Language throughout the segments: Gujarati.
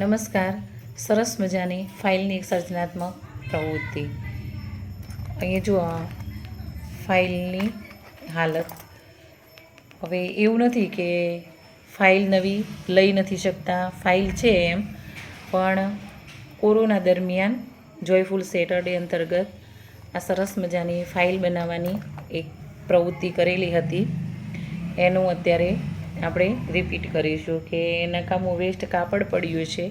નમસ્કાર. સરસ મજાની ફાઇલની એક સર્જનાત્મક પ્રવૃત્તિ. અહીંયા જો ફાઇલની હાલત. હવે એવું નથી કે ફાઇલ નવી લઈ નથી શકતા, ફાઇલ છે એમ, પણ કોરોના દરમિયાન જોયફુલ સેટરડે અંતર્ગત આ સરસ મજાની ફાઇલ બનાવવાની એક પ્રવૃત્તિ કરેલી હતી. એનું અત્યારે આપણે રિપીટ કરીશું કે નકામું વેસ્ટ કાપડ પડ્યું છે.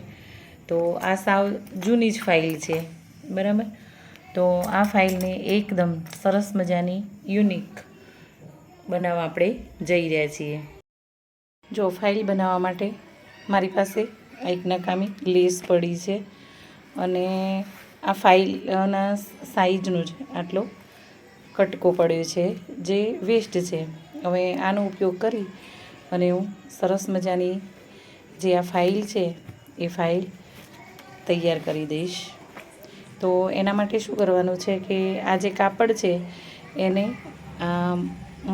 તો આ સાવ જૂની જ ફાઇલ છે, બરાબર? તો આ ફાઇલને એકદમ સરસ મજાની યુનિક બનાવવા આપણે જઈ રહ્યા છીએ. જો ફાઇલ બનાવવા માટે મારી પાસે એક નકામી લેસ પડી છે અને આ ફાઇલના સાઇઝનું જ આટલો કટકો પડ્યો છે જે વેસ્ટ છે. હવે આનો ઉપયોગ કરી અને હું સરસ મજાની જે આ ફાઇલ છે, એ ફાઇલ તૈયાર કરી દઈશ. તો એના માટે શું કરવાનું છે કે આ જે કાપડ છે, એને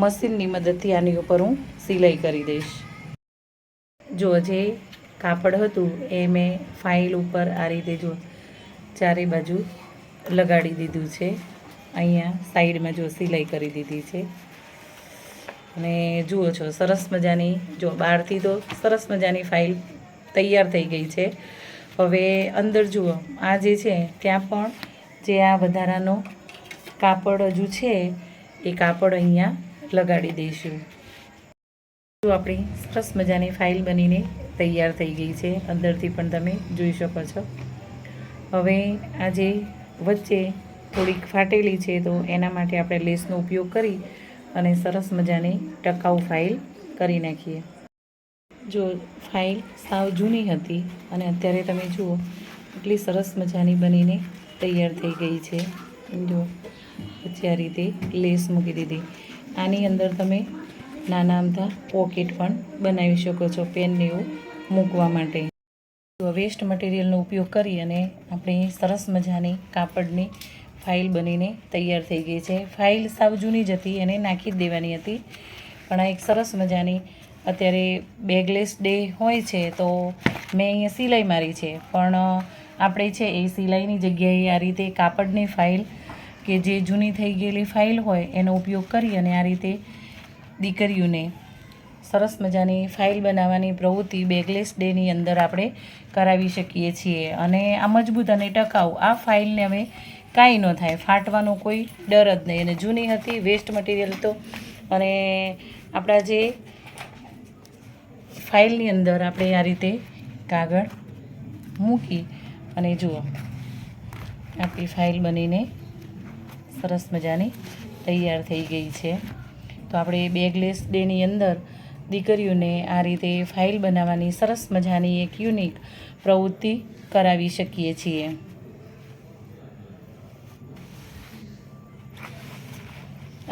મશીનની મદદથી આની ઉપર હું સિલાઈ કરી દઈશ. જો જે કાપડ હતું, એ મેં ફાઇલ ઉપર આ રીતે જો ચારે બાજુ લગાડી દીધું છે. અહીંયા સાઈડમાં જો સિલાઈ કરી દીધી છે. અને જુઓ છો, સરસ મજાની, જો બહારથી તો સરસ મજાની ફાઇલ તૈયાર થઈ ગઈ છે. હવે અંદર જુઓ, આ જે છે, ત્યાં પણ જે આ વધારાનો કાપડ હજુ છે, એ કાપડ અહીંયા લગાડી દઈશું. જો આપણી સરસ મજાની ફાઇલ બનીને તૈયાર થઈ ગઈ છે, અંદરથી પણ તમે જોઈ શકો છો. હવે આ જે વચ્ચે થોડીક ફાટેલી છે, તો એના માટે આપણે લેસનો ઉપયોગ કરી અને સરસ મજાની ટકાઉ ફાઇલ કરી નાખીએ. જો ફાઇલ સાવ જૂની હતી અને અત્યારે તમે જુઓ, એટલી સરસ મજાની બનીને તૈયાર થઈ ગઈ છે. જો પછી આ રીતે લેસ મૂકી દીધી. આની અંદર તમે નાના અમથા પોકેટ પણ બનાવી શકો છો પેનને એવું મૂકવા માટે. જો વેસ્ટ મટીરિયલનો ઉપયોગ કરી અને આપણી સરસ મજાની કાપડની ફાઇલ બનીને તૈયાર થઈ ગઈ છે. ફાઇલ સાવ જૂની જ હતી, એને નાખી જ દેવાની હતી. પણ આ એક સરસ મજાની અત્યારે બેગલેસ ડે હોય છે, તો મેં અહીંયા સિલાઈ મારી છે. પણ આપણે છે એ સિલાઈની જગ્યાએ આ રીતે કાપડની ફાઇલ કે જે જૂની થઈ ગયેલી ફાઇલ હોય, એનો ઉપયોગ કરી અને આ રીતે દીકરીઓને સરસ મજાની ફાઇલ બનાવવાની પ્રવૃત્તિ બેગલેસ ડેની અંદર આપણે કરાવી શકીએ છીએ. અને આ મજબૂત અને ટકાઉ આ ફાઇલને હવે કાંઈ ન થાય. ફાટવાનો કોઈ ડર જ નહીં. અને જૂની હતી વેસ્ટ મટીરિયલ તો. અને આપણા જે ફાઇલની અંદર આપણે આ રીતે કાગળ મૂકી અને જુઓ. આપણી ફાઇલ બનીને સરસ મજાની તૈયાર થઈ ગઈ છે. તો આપણે બેગલેસ ડેની અંદર દીકરીઓને આ રીતે ફાઇલ બનાવવાની સરસ મજાની એક યુનિક પ્રવૃત્તિ કરાવી શકીએ છીએ.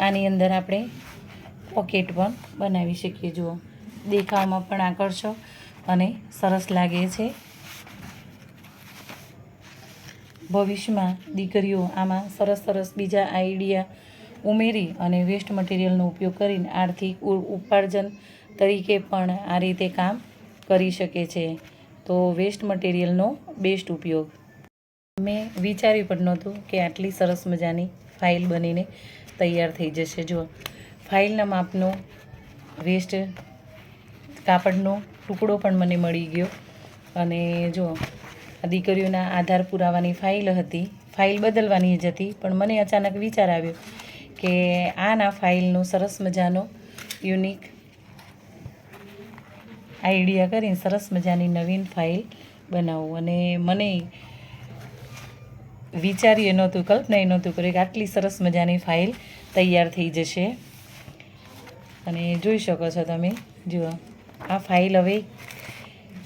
આની અંદર આપણે પોકેટ પણ બનાવી શકીએ. જુઓ, દેખાવમાં પણ આકર્ષક અને સરસ લાગે છે. ભવિષ્યમાં દીકરીઓ આમાં સરસ સરસ બીજા આઈડિયા ઉમેરી અને વેસ્ટ મટીરિયલનો ઉપયોગ કરીને આર્થિક ઉપાર્જન તરીકે પણ આ રીતે કામ કરી શકે છે. તો વેસ્ટ મટીરિયલનો બેસ્ટ ઉપયોગ. મેં વિચાર્યું પણ નહોતું કે આટલી સરસ મજાની ફાઇલ બનીને તૈયાર થઈ જશે. જો ફાઇલના માપનો વેસ્ટ કાપડનો ટુકડો પણ મને મળી ગયો. અને જો દીકરીઓના આધાર પુરાવાની ફાઇલ હતી, ફાઇલ બદલવાની જ હતી, પણ મને અચાનક વિચાર આવ્યો કે આના ફાઇલનો સરસ મજાનો, યુનિક આઈડિયા કરીને સરસ મજાની નવીન ફાઇલ બનાવું. અને મને વિચારીએ નહોતું કલ્પનાએ નહોતું કર્યું કે આટલી સરસ મજાની ફાઇલ તૈયાર થઈ જશે. અને જોઈ શકો છો તમે, જુઓ, આ ફાઇલ હવે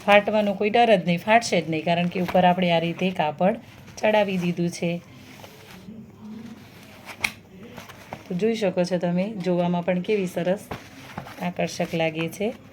ફાટવાનો કોઈ ડર જ નહીં, ફાટશે જ નહીં, કારણ કે ઉપર આપણે આ રીતે કાપડ ચડાવી દીધું છે. તો જોઈ શકો છો તમે, જોવામાં પણ કેવી સરસ આકર્ષક લાગે છે.